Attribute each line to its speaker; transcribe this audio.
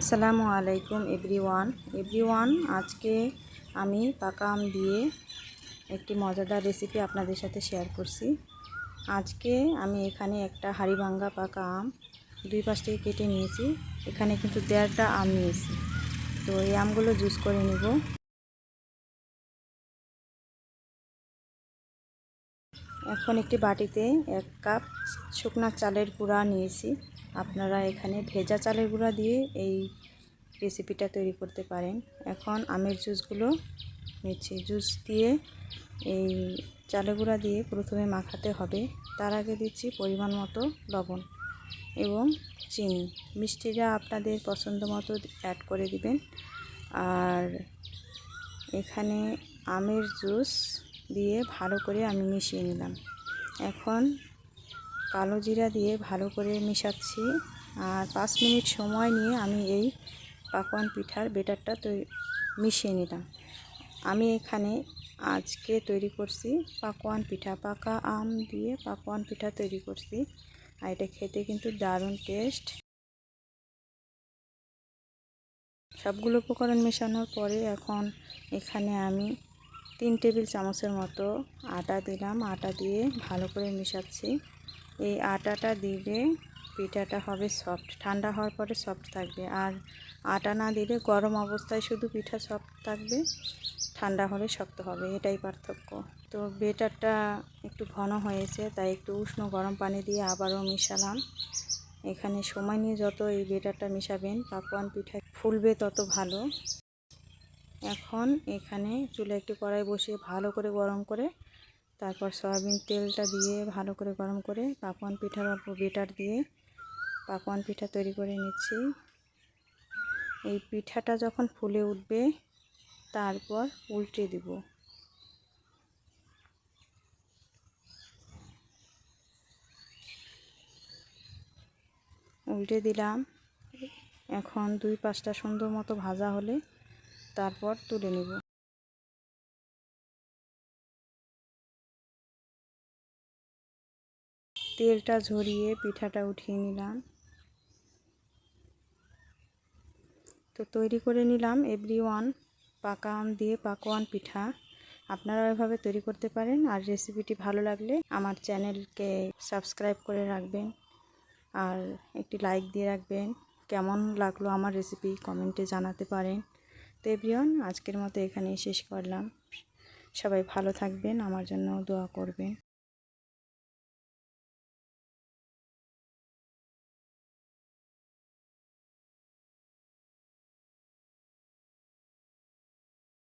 Speaker 1: আসসালামু আলাইকুম everyone. Everyone, আজকে আমি পাকা আম দিয়ে একটি মজাদার রেসিপি আপনাদের সাথে শেয়ার করছি। আজকে আমি এখানে একটা হাড়িভাঙ্গা পাকা আম দুই পাশ থেকে কেটে নিয়েছি। এখানে কিন্তু দেড়টা আম নিয়েছি। তো এই আমগুলো জুস করে নেব। এখন একটি বাটিতে এক কাপ শুকনা চালের গুঁড়া নিয়েছি। আপনারা এখানে ভেজা চালের গুঁড়া দিয়ে এই রেসিপিটা তৈরি করতে পারেন। এখন আমের জুসগুলো নিচ্ছি জুস দিয়ে এই চালের গুঁড়া দিয়ে প্রথমে মাখাতে হবে। তার আগে দিচ্ছি পরিমাণ মতো লবণ এবং চিনি। মিষ্টিটা আপনাদের পছন্দ মতো অ্যাড করে দিবেন। আর এখানে আমের জুস দিয়ে ভালো করে আমি মিশিয়ে নিলাম। এখন কালো জিরা দিয়ে ভালো করে মিশাচ্ছি। আর পাঁচ মিনিট সময় নিয়ে আমি এই পাকোয়ান পিঠার বেটারটা তৈরি মিশিয়ে নিলাম। আমি এখানে আজকে তৈরি করছি পাকোয়ান পিঠা, পাকা আম দিয়ে পাকোয়ান পিঠা তৈরি করছি। আর এটা খেতে কিন্তু দারুণ টেস্ট। সবগুলো উপকরণ মেশানোর পরে এখন এখানে আমি তিন টেবিল চামচের মতো আটা দিলাম। আটা দিয়ে ভালো করে মেশাচ্ছি। এই আটাটা দিলে পিঠাটা হবে সফট ঠান্ডা হওয়ার পরে সফট থাকবে। আর আটা না দিলে গরম অবস্থায় শুধু পিঠা সফট থাকবে, ঠান্ডা হলে শক্ত হবে। এটাই পার্থক্য। তো বেটারটা একটু ঘন হয়েছে, তাই একটু উষ্ণ গরম পানি দিয়ে আবারও মিশালাম। এখানে সময় নিয়ে যত এই বেটারটা মিশাবেন, পাকোয়ান পিঠা ফুলবে তত ভালো। এখন এখানে চুলে একটি কড়াই বসিয়ে ভালো করে গরম করে তারপর সয়াবিন তেলটা দিয়ে ভালো করে গরম করে পাকোয়ান পিঠার অল্প বেটার দিয়ে পাকোয়ান পিঠা তৈরি করে নিচ্ছি। এই পিঠাটা যখন ফুলে উঠবে, তারপর উল্টে দিব। উল্টে দিলাম। এখন দুই পাঁচটা সুন্দর মতো ভাজা হলে তারপর তুলে নেব। তেলটা ঝরিয়ে পিঠাটা উঠিয়ে নিলাম। তো তৈরি করে নিলাম এভরি ওয়ান পাকা আম দিয়ে পাকোয়ান পিঠা। আপনারা এভাবে তৈরি করতে পারেন আর রেসিপিটি ভালো লাগলে আমার চ্যানেলকে সাবস্ক্রাইব করে রাখবেন আর একটি লাইক দিয়ে রাখবেন। কেমন লাগল আমার রেসিপি কমেন্টে জানাতে পারেন। তো এভরিওয়ান আজকের মতো এখানেই শেষ করলাম। সবাই ভালো থাকবেন, আমার জন্য দোয়া করবেন।